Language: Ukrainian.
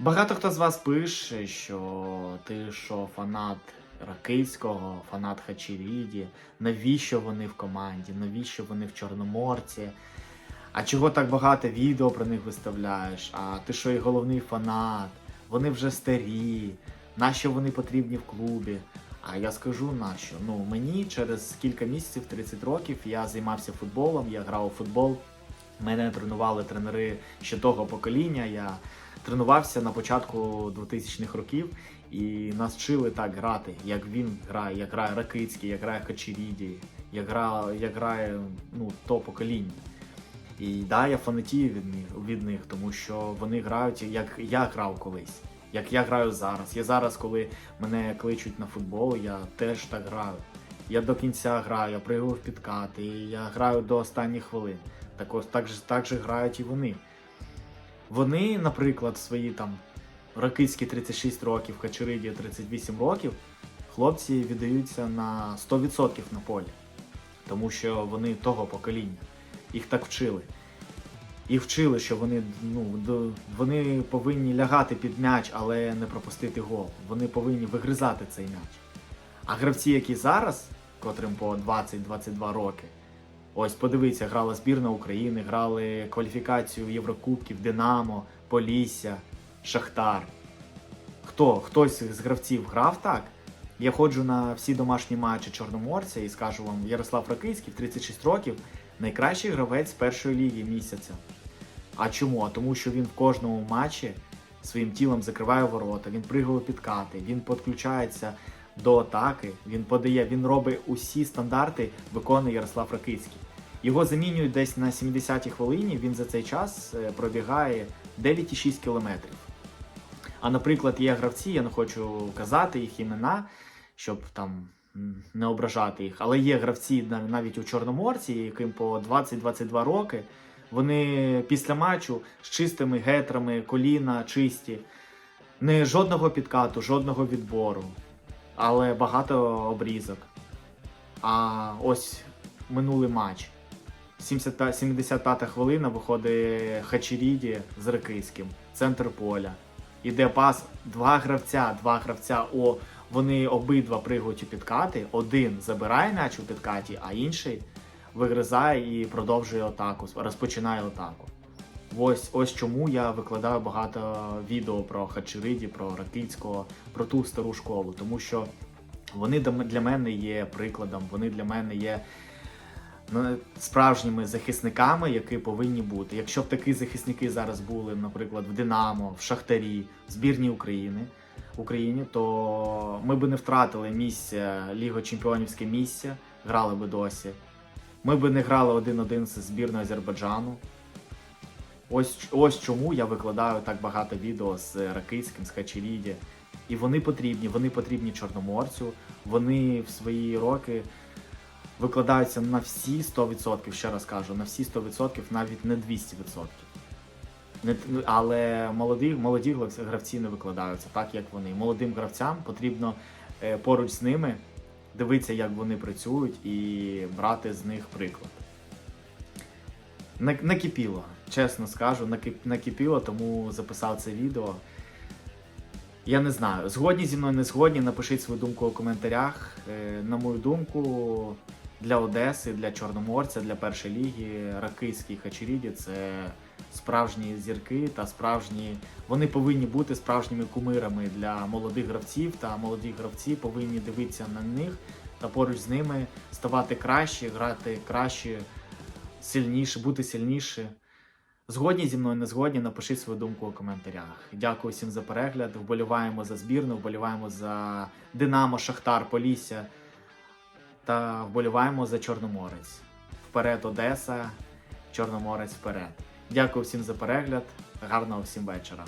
Багато хто з вас пише, що ти що фанат Ракицького, фанат Хачеріді, навіщо вони в команді, навіщо вони в Чорноморці? А чого так багато відео про них виставляєш? А ти що і головний фанат? Вони вже старі. Нащо вони потрібні в клубі? А я скажу нащо. Ну мені через кілька місяців, 30 років, я займався футболом, я грав у футбол. Мене тренували тренери ще того покоління. Я тренувався на початку 2000-х років, і нас вчили так грати, як він грає, як грає Ракицький, як грає Хачеріді, як грає, як грає ну, то покоління. І да, я фанатію від них, від них, тому що вони грають, як я грав колись, як я граю зараз. Я зараз, коли мене кличуть на футбол, я теж так граю. Я до кінця граю, я в підкати, я граю до останніх хвилин. Так ось так же, так же грають і вони. Вони, наприклад, свої там ракицькі 36 років, Хачериді 38 років, хлопці віддаються на 100% на полі, тому що вони того покоління. Їх так вчили. Їх вчили, що вони, ну, вони повинні лягати під м'яч, але не пропустити гол. Вони повинні вигризати цей м'яч. А гравці, які зараз, котрим по 20-22 роки, ось подивіться, грала збірна України, грали кваліфікацію Єврокубків, Динамо, Полісся, Шахтар. Хто? Хтось з гравців грав так? Я ходжу на всі домашні матчі Чорноморця і скажу вам, Ярослав Ракицький в 36 років найкращий гравець першої ліги місяця. А чому? А тому, що він в кожному матчі своїм тілом закриває ворота, він пригає підкати, він підключається до атаки, він подає, він робить усі стандарти, виконує Ярослав Ракицький. Його замінюють десь на 70-й хвилині, він за цей час е, пробігає 9,6 кілометрів. А наприклад, є гравці, я не хочу казати їх імена, щоб там не ображати їх, але є гравці нав- навіть у Чорноморці, яким по 20-22 роки. Вони після матчу з чистими гетрами, коліна чисті, не жодного підкату, жодного відбору, але багато обрізок. А ось минулий матч. 75 75-та хвилина виходить Хачеріді з Ракиським, центр поля. Іде пас, два гравця, два гравця. О, вони обидва пригають у підкати. Один забирає м'яч у підкаті, а інший вигризає і продовжує атаку, розпочинає атаку. Ось ось чому я викладаю багато відео про Хачериді, про Ракицького, про ту стару школу, тому що вони для мене є прикладом, вони для мене є ну, справжніми захисниками, які повинні бути. Якщо б такі захисники зараз були, наприклад, в Динамо, в Шахтарі, в збірній України, Україні, то ми б не втратили місце Ліго Чемпіонівське місце, грали би досі. Ми б не грали один-один з збірною Азербайджану. Ось, ось чому я викладаю так багато відео з Ракицьким, з Хачеріді. І вони потрібні, вони потрібні Чорноморцю. Вони в свої роки викладаються на всі 100%, ще раз кажу, на всі 100%, навіть не 200%. Не, але молоді, молоді гравці- не викладаються так, як вони. Молодим гравцям потрібно е, поруч з ними дивитися, як вони працюють, і брати з них приклад. На- Накипіло, чесно скажу, накип- накипіло, тому записав це відео. Я не знаю, згодні зі мною, не згодні, напишіть свою думку у коментарях. Е, На мою думку, для Одеси, для Чорноморця, для першої ліги, Ракийський Хачеріді це справжні зірки та справжні. Вони повинні бути справжніми кумирами для молодих гравців, та молоді гравці повинні дивитися на них та поруч з ними ставати краще, грати краще, сильніше, бути сильніше. Згодні зі мною, не згодні, напишіть свою думку у коментарях. Дякую всім за перегляд. Вболіваємо за збірну, вболіваємо за Динамо, Шахтар, Полісся та вболіваємо за Чорноморець. Вперед, Одеса, Чорноморець вперед. Дякую всім за перегляд. Гарного всім вечора.